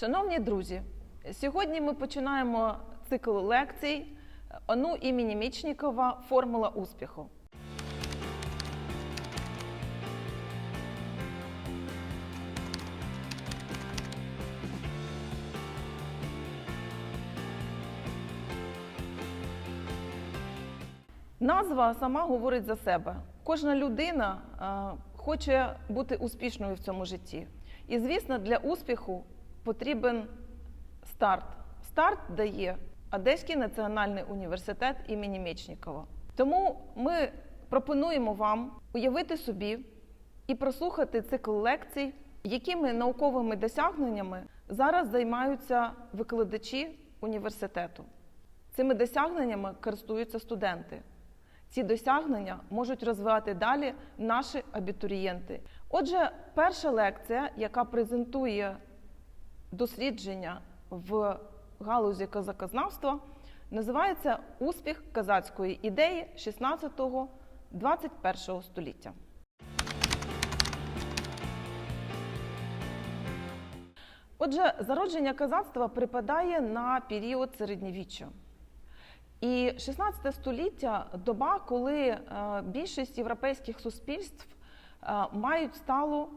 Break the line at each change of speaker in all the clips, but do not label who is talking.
Шановні друзі, сьогодні ми починаємо цикл лекцій ОНУ імені Мічнікова Формула успіху. Назва сама говорить за себе. Кожна людина хоче бути успішною в цьому житті. І, звісно, для успіху потрібен старт. Старт дає Одеський національний університет імені Мечнікова. Тому ми пропонуємо вам уявити собі і прослухати цикл лекцій, якими науковими досягненнями зараз займаються викладачі університету. Цими досягненнями користуються студенти. Ці досягнення можуть розвивати далі наші абітурієнти. Отже, перша лекція, яка презентує дослідження в галузі казакознавства, називається Успіх казацької ідеї 16-21 століття. Отже, зародження казацтва припадає на період середньовіччя. І 16 століття доба, коли е, більшість європейських суспільств е, мають сталу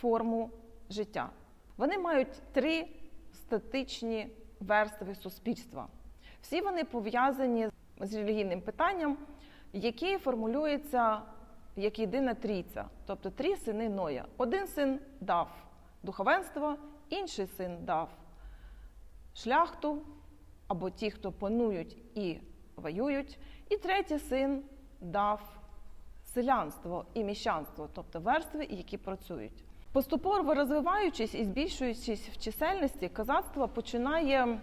форму життя. Вони мають три статичні верстви суспільства. Всі вони пов'язані з релігійним питанням, яке формулюється як єдина трійця, тобто три сини Ноя. Один син дав духовенство, інший син дав шляхту або ті, хто панують і воюють, і третій син дав селянство і міщанство, тобто верстви, які працюють. Поступово розвиваючись і збільшуючись в чисельності, казацтво починає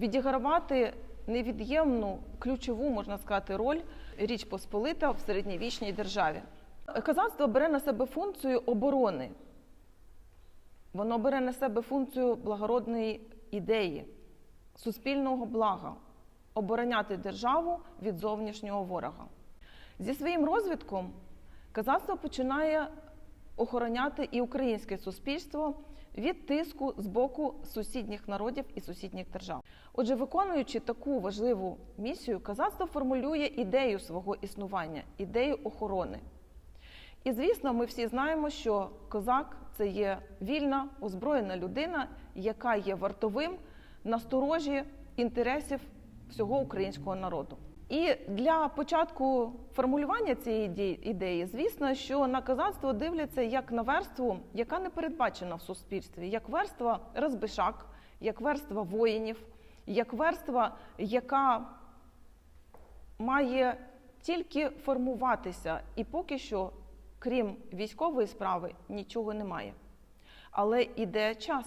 відігравати невід'ємну ключову, можна сказати, роль Річ Посполита в середньовічній державі. Казацтво бере на себе функцію оборони. Воно бере на себе функцію благородної ідеї, суспільного блага, обороняти державу від зовнішнього ворога. Зі своїм розвитком казацтво починає охороняти і українське суспільство від тиску з боку сусідніх народів і сусідніх держав. Отже, виконуючи таку важливу місію, казацтво формулює ідею свого існування, ідею охорони. І звісно, ми всі знаємо, що козак це є вільна, озброєна людина, яка є вартовим насторожі інтересів всього українського народу. І для початку формулювання цієї ідеї, звісно, що на казацтво дивляться як на верству, яка не передбачена в суспільстві, як верства розбишак, як верства воїнів, як верства, яка має тільки формуватися, і поки що, крім військової справи, нічого немає. Але іде час.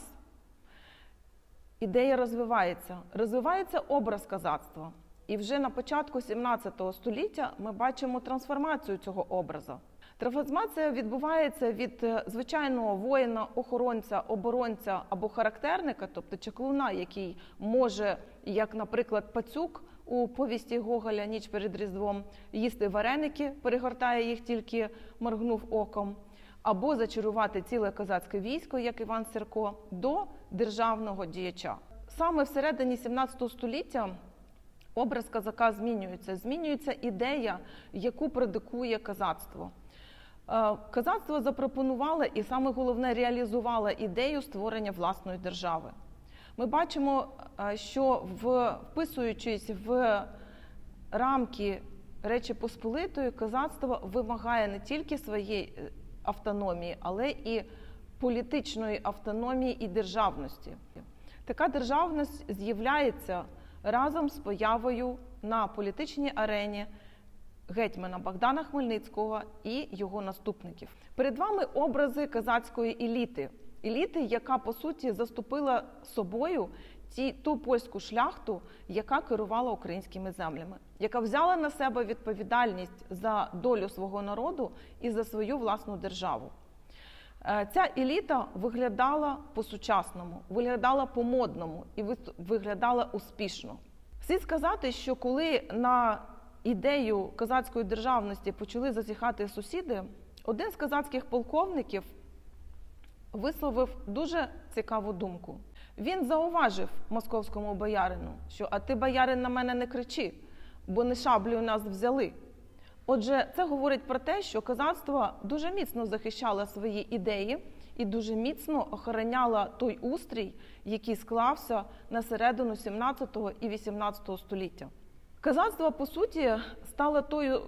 Ідея розвивається, розвивається образ казацтва. І вже на початку 17 століття ми бачимо трансформацію цього образу. Трансформація відбувається від е, звичайного воїна, охоронця, оборонця або характерника, тобто чаклуна, який може, як, наприклад, пацюк у повісті Гоголя ніч перед Різдвом, їсти вареники, перегортає їх тільки моргнув оком, або зачарувати ціле козацьке військо, як Іван Сірко, до державного діяча. Саме всередині 17 століття образ казака змінюється. Змінюється ідея, яку продикує казацтво. Е, Казацтво запропонувало і саме головне реалізувало ідею створення власної держави. Ми бачимо, е, що вписуючись в рамки Речі Посполитої, казацтво вимагає не тільки своєї е, автономії, але і політичної автономії і державності. Така державність з'являється разом з появою на політичній арені гетьмана Богдана Хмельницького і його наступників. Перед вами образи казацької еліти, еліти, яка по суті заступила собою ті, ту польську шляхту, яка керувала українськими землями, яка взяла на себе відповідальність за долю свого народу і за свою власну державу. Е, Ця еліта виглядала по-сучасному, виглядала по-модному і виглядала успішно. Слід сказати, що коли на ідею козацької державності почали зазіхати сусіди, один з казацьких полковників висловив дуже цікаву думку. Він зауважив московському боярину, що а ти, боярин, на мене не кричи, бо не шаблю у нас взяли. Отже, це говорить про те, що козацтво дуже міцно захищало свої ідеї і дуже міцно охороняло той устрій, який склався на середину 17 і 18 століття. Козацтво, по суті, стало тою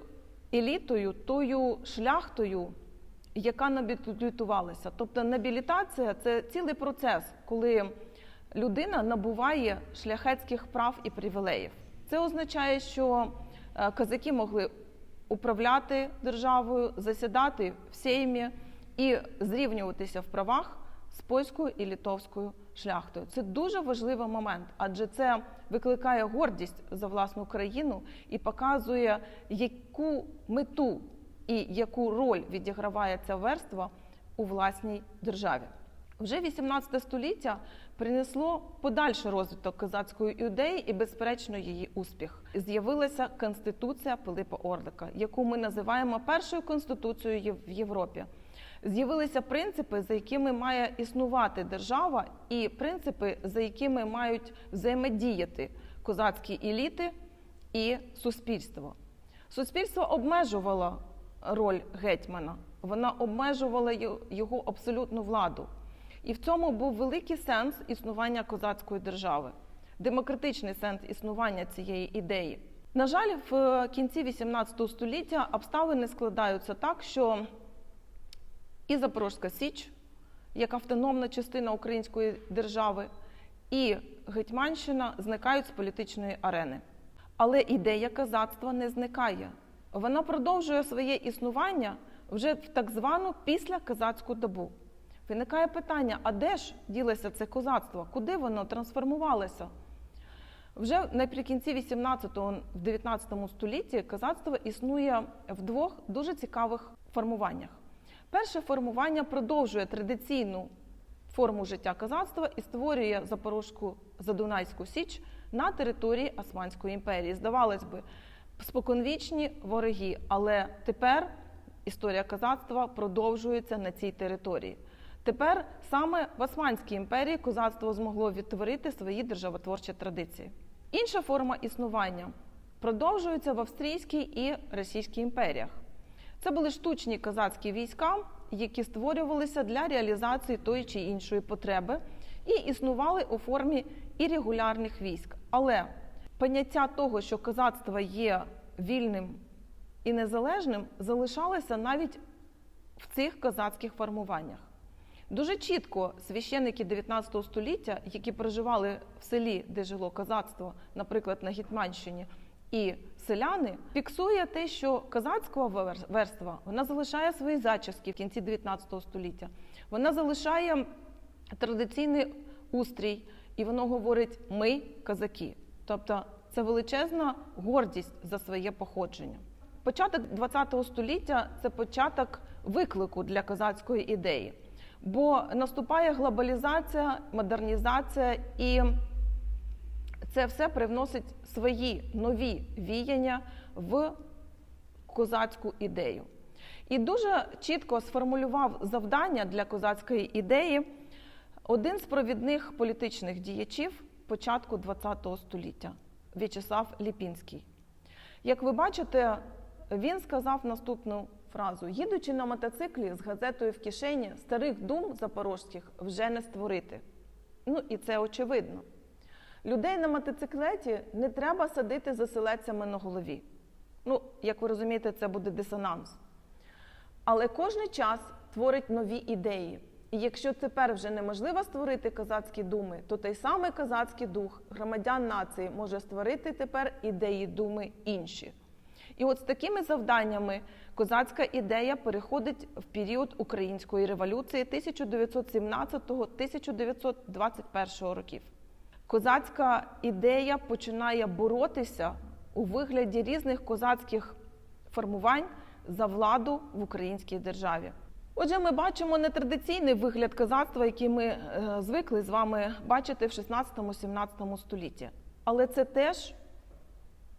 елітою, тою шляхтою, яка набілітувалася. Тобто набілітація це цілий процес, коли людина набуває шляхетських прав і привілеїв. Це означає, що е, козаки могли управляти державою, засідати в сеймі і зрівнюватися в правах з польською і літовською шляхтою. Це дуже важливий момент, адже це викликає гордість за власну країну і показує, яку мету і яку роль відіграває ця верства у власній державі. Вже 18 століття принесло подальший розвиток козацької ідеї і, безперечно, її успіх. З'явилася конституція Пилипа Орлика, яку ми називаємо першою конституцією в Європі. З'явилися принципи, за якими має існувати держава, і принципи, за якими мають взаємодіяти козацькі еліти і суспільство. Суспільство обмежувало роль гетьмана, вона обмежувала його абсолютну владу. І в цьому був великий сенс існування козацької держави, демократичний сенс існування цієї ідеї. На жаль, в кінці 18 століття обставини складаються так, що і Запорозька Січ, як автономна частина української держави, і Гетьманщина зникають з політичної арени. Але ідея козацтва не зникає. Вона продовжує своє існування вже в так звану післякозацьку добу. Виникає питання: а де ж ділося це козацтво? Куди воно трансформувалося? Вже наприкінці 18-го, в 19 столітті козацтво існує в двох дуже цікавих формуваннях. Перше формування продовжує традиційну форму життя козацтва і створює Запорозьку Задунайську Січ на території Османської імперії. Здавалось би, споконвічні вороги, але тепер історія козацтва продовжується на цій території. Тепер саме в Османській імперії козацтво змогло відтворити свої державотворчі традиції. Інша форма існування продовжується в Австрійській і Російській імперіях. Це були штучні козацькі війська, які створювалися для реалізації тої чи іншої потреби і існували у формі ірегулярних військ. Але поняття того, що козацтво є вільним і незалежним, залишалося навіть в цих козацьких формуваннях. Дуже чітко священники 19 століття, які проживали в селі, де жило козацтво, наприклад, на Гетьманщині, і селяни, фіксує те, що козацька верства вона залишає свої зачіски в кінці 19 століття. Вона залишає традиційний устрій, і воно говорить Ми козаки. Тобто це величезна гордість за своє походження. Початок ХХ століття це початок виклику для козацької ідеї, бо наступає глобалізація, модернізація, і це все привносить свої нові віяння в козацьку ідею. І дуже чітко сформулював завдання для козацької ідеї один з провідних політичних діячів початку ХХ століття В'ячеслав Ліпінський. Як ви бачите, він сказав наступну фразу: їдучи на мотоциклі з газетою в кишені, старих дум запорожських вже не створити. Ну і це очевидно. Людей на мотоциклеті не треба садити за селецями на голові. Ну, як ви розумієте, це буде дисонанс. Але кожен час творить нові ідеї. І якщо тепер вже неможливо створити козацькі думи, то той самий козацький дух громадян нації може створити тепер ідеї думи інші. І от з такими завданнями козацька ідея переходить в період української революції 1917-1921 років. Козацька ідея починає боротися у вигляді різних козацьких формувань за владу в українській державі. Отже, ми бачимо нетрадиційний вигляд козацтва, який ми е, звикли з вами бачити в 16-17 столітті. Але це теж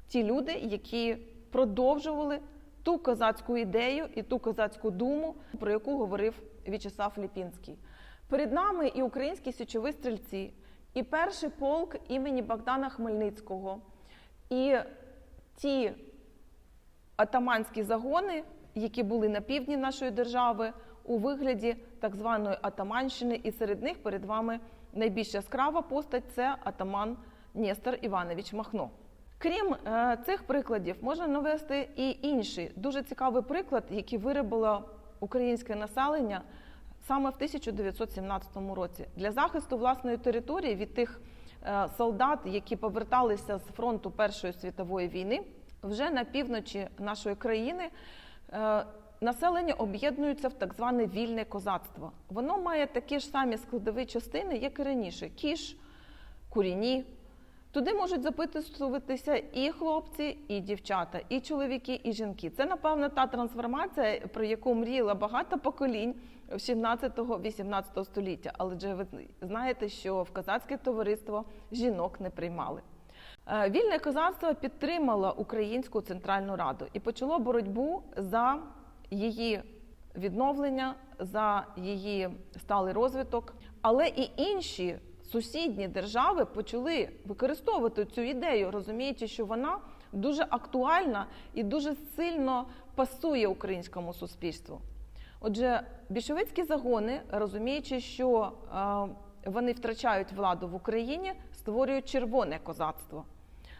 ті люди, які продовжували ту козацьку ідею і ту козацьку думу, про яку говорив В'ячеслав Ліпінський. Перед нами і українські січові стрільці, і перший полк імені Богдана Хмельницького, і ті атаманські загони, які були на півдні нашої держави, у вигляді так званої атаманщини, і серед них перед вами найбільш яскрава постать це атаман Нестор Іванович Махно. Крім е, цих прикладів, можна навести і інший дуже цікавий приклад, який виробило українське населення саме в 1917 році для захисту власної території від тих е, солдат, які поверталися з фронту Першої світової війни, вже на півночі нашої країни. е, Населення об'єднується в так зване вільне козацтво. Воно має такі ж самі складові частини, як і раніше: кіш, куріні. Туди можуть записуватися і хлопці, і дівчата, і чоловіки, і жінки. Це, напевно, та трансформація, про яку мріяла багато поколінь 17-18 століття. Але же ви знаєте, що в козацьке товариство жінок не приймали. Е, Вільне козацтво підтримало Українську Центральну Раду і почало боротьбу за її відновлення, за її сталий розвиток. Але і інші сусідні держави почали використовувати цю ідею, розуміючи, що вона дуже актуальна і дуже сильно пасує українському суспільству. Отже, більшовицькі загони, розуміючи, що е, вони втрачають владу в Україні, створюють червоне козацтво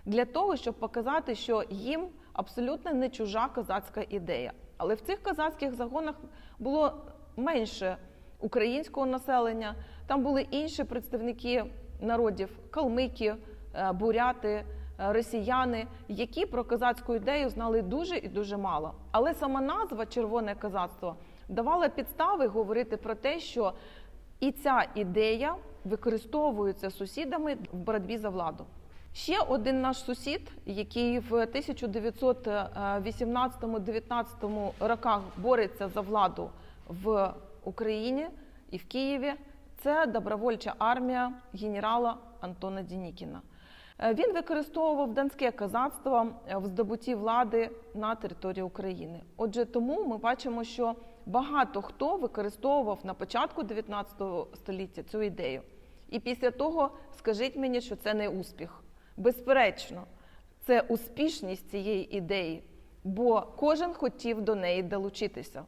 для того, щоб показати, що їм абсолютно не чужа козацька ідея. Але в цих козацьких загонах було менше українського населення. Там були інші представники народів калмики, е, буряти, е, росіяни, які про козацьку ідею знали дуже і дуже мало. Але сама назва Червоне козацтво давала підстави говорити про те, що і ця ідея використовується сусідами в боротьбі за владу. Ще один наш сусід, який в 1918-19 роках бореться за владу в Україні і в Києві, це добровольча армія генерала Антона Дінікіна. Е, Він використовував донське козацтво в здобутті влади на території України. Отже, тому ми бачимо, що багато хто використовував на початку 19 століття цю ідею. І після того скажіть мені, що це не успіх. Безперечно, це успішність цієї ідеї, бо кожен хотів до неї долучитися.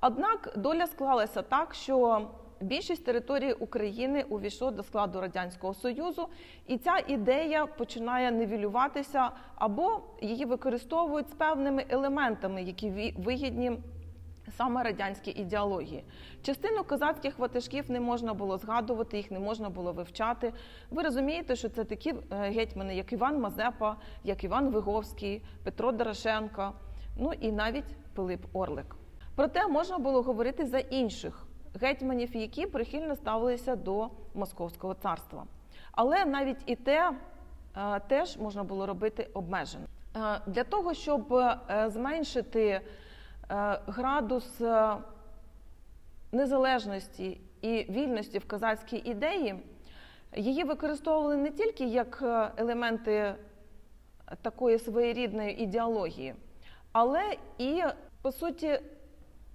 Однак доля склалася так, що більшість території України увійшло до складу Радянського Союзу, і ця ідея починає нівелюватися або її використовують з певними елементами, які вигідні саме радянській ідеології. Частину козацьких ватажків не можна було згадувати, їх не можна було вивчати. Ви розумієте, що це такі е, гетьмани, як Іван Мазепа, як Іван Виговський, Петро Дорошенко, ну і навіть Пилип Орлик. Проте можна було говорити за інших гетьманів, які прихильно ставилися до Московського царства. Але навіть і те е, теж можна було робити обмежено. Е, Для того, щоб е, зменшити градус незалежності і вільності в козацькій ідеї, її використовували не тільки як елементи такої своєрідної ідеології, але і по суті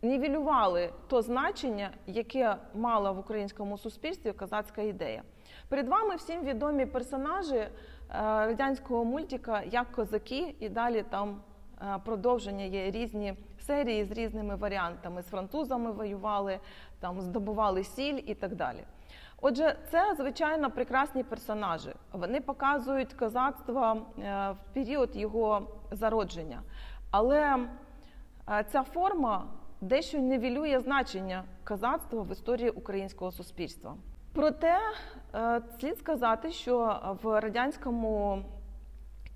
нівелювали то значення, яке мала в українському суспільстві козацька ідея. Перед вами всім відомі персонажі е, радянського мультика як козаки, і далі там е, продовження є різні серії з різними варіантами. З французами воювали, там здобували сіль і так далі. Отже, це звичайно прекрасні персонажі. Вони показують козацтво е, в період його зародження. Але ця форма дещо нівелює значення козацтва в історії українського суспільства. Проте е, слід сказати, що в радянському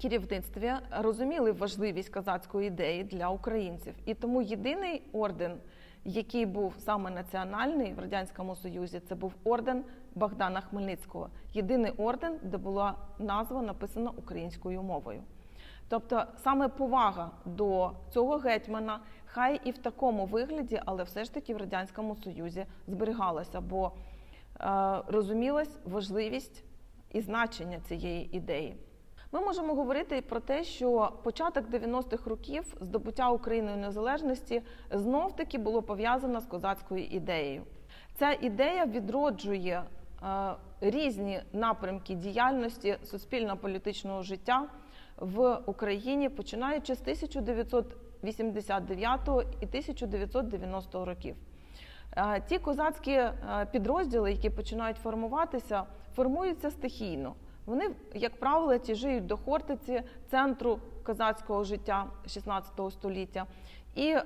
керівництві розуміли важливість козацької ідеї для українців, і тому єдиний орден, який був саме національний в радянському союзі, це був орден Богдана Хмельницького. Єдиний орден, де була назва написана українською мовою. Тобто саме повага до цього гетьмана, хай і в такому вигляді, але все ж таки в радянському союзі зберігалася, бо е, розумілась важливість і значення цієї ідеї. Ми можемо говорити про те, що початок 90-х років здобуття Україною незалежності знов таки було пов'язано з козацькою ідеєю. Ця ідея відроджує різні напрямки діяльності суспільно-політичного життя в Україні, починаючи з 1989 і 1990 років. Е, Ті козацькі е, підрозділи, які починають формуватися, формуються стихійно. Вони, як правило, тяжіють до Хортиці, центру козацького життя 16 століття. І, е,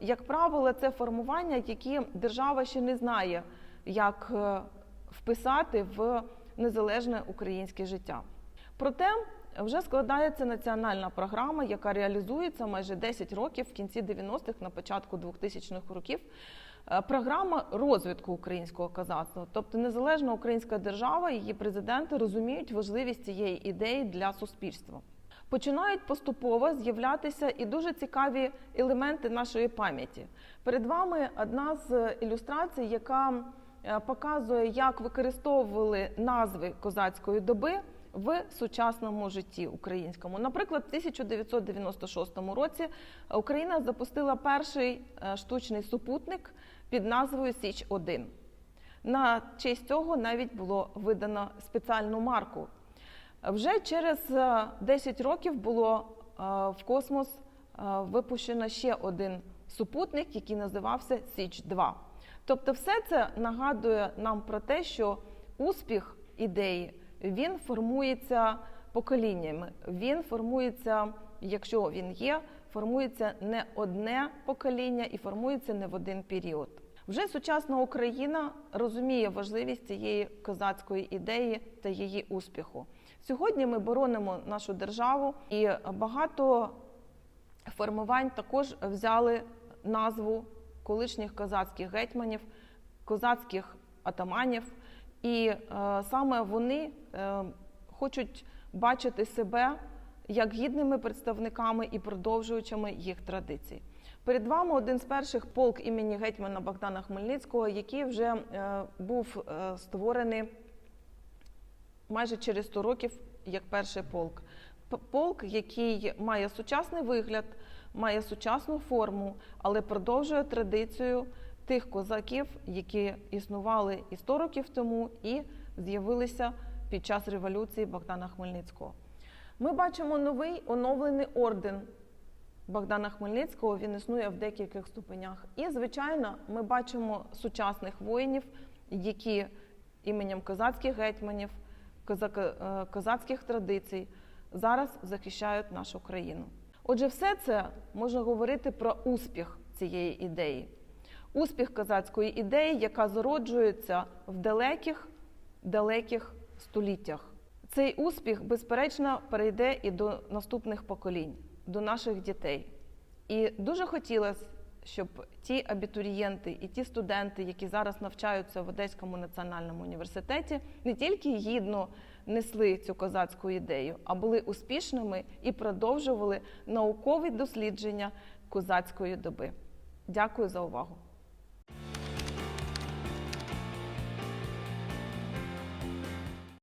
як правило, це формування, які держава ще не знає, як е, вписати в незалежне українське життя. Проте вже складається національна програма, яка реалізується майже 10 років в кінці 90-х, на початку 2000-х років. Е, Програма розвитку українського козацтва, тобто незалежна українська держава, її президенти розуміють важливість цієї ідеї для суспільства. Починають поступово з'являтися і дуже цікаві елементи нашої пам'яті. Перед вами одна з ілюстрацій, яка показує, як використовували назви козацької доби в сучасному житті українському. Наприклад, в 1996 році Україна запустила перший е, штучний супутник під назвою Січ 1 На честь цього навіть було видано спеціальну марку. Вже через е, 10 років було е, в космос е, випущено ще один супутник, який називався Січ 2 Тобто, все це нагадує нам про те, що успіх ідеї він формується поколіннями. Він формується, якщо він є, формується не одне покоління і формується не в один період. Вже сучасна Україна розуміє важливість цієї козацької ідеї та її успіху. Сьогодні ми боронимо нашу державу, і багато формувань також взяли назву колишніх козацьких гетьманів, козацьких атаманів, і е, саме вони е, хочуть бачити себе як гідними представниками і продовжуючими їх традицій. Перед вами один з перших полк імені гетьмана Богдана Хмельницького, який вже е, був е, створений майже через 100 років як перший полк. Полк, який має сучасний вигляд, має сучасну форму, але продовжує традицію тих козаків, які існували і 100 років тому, і з'явилися під час революції Богдана Хмельницького. Ми бачимо новий оновлений орден Богдана Хмельницького. Він існує в декількох ступенях. І, звичайно, ми бачимо сучасних воїнів, які іменем козацьких гетьманів, е, козацьких традицій зараз захищають нашу країну. Отже, все це можна говорити про успіх цієї ідеї. Успіх козацької ідеї, яка зароджується в далеких, далеких століттях. Цей успіх, безперечно, перейде і до наступних поколінь, до наших дітей. І дуже хотілося, щоб ті абітурієнти і ті студенти, які зараз навчаються в Одеському національному університеті, не тільки гідно несли цю козацьку ідею, а були успішними і продовжували наукові дослідження козацької доби. Дякую за увагу.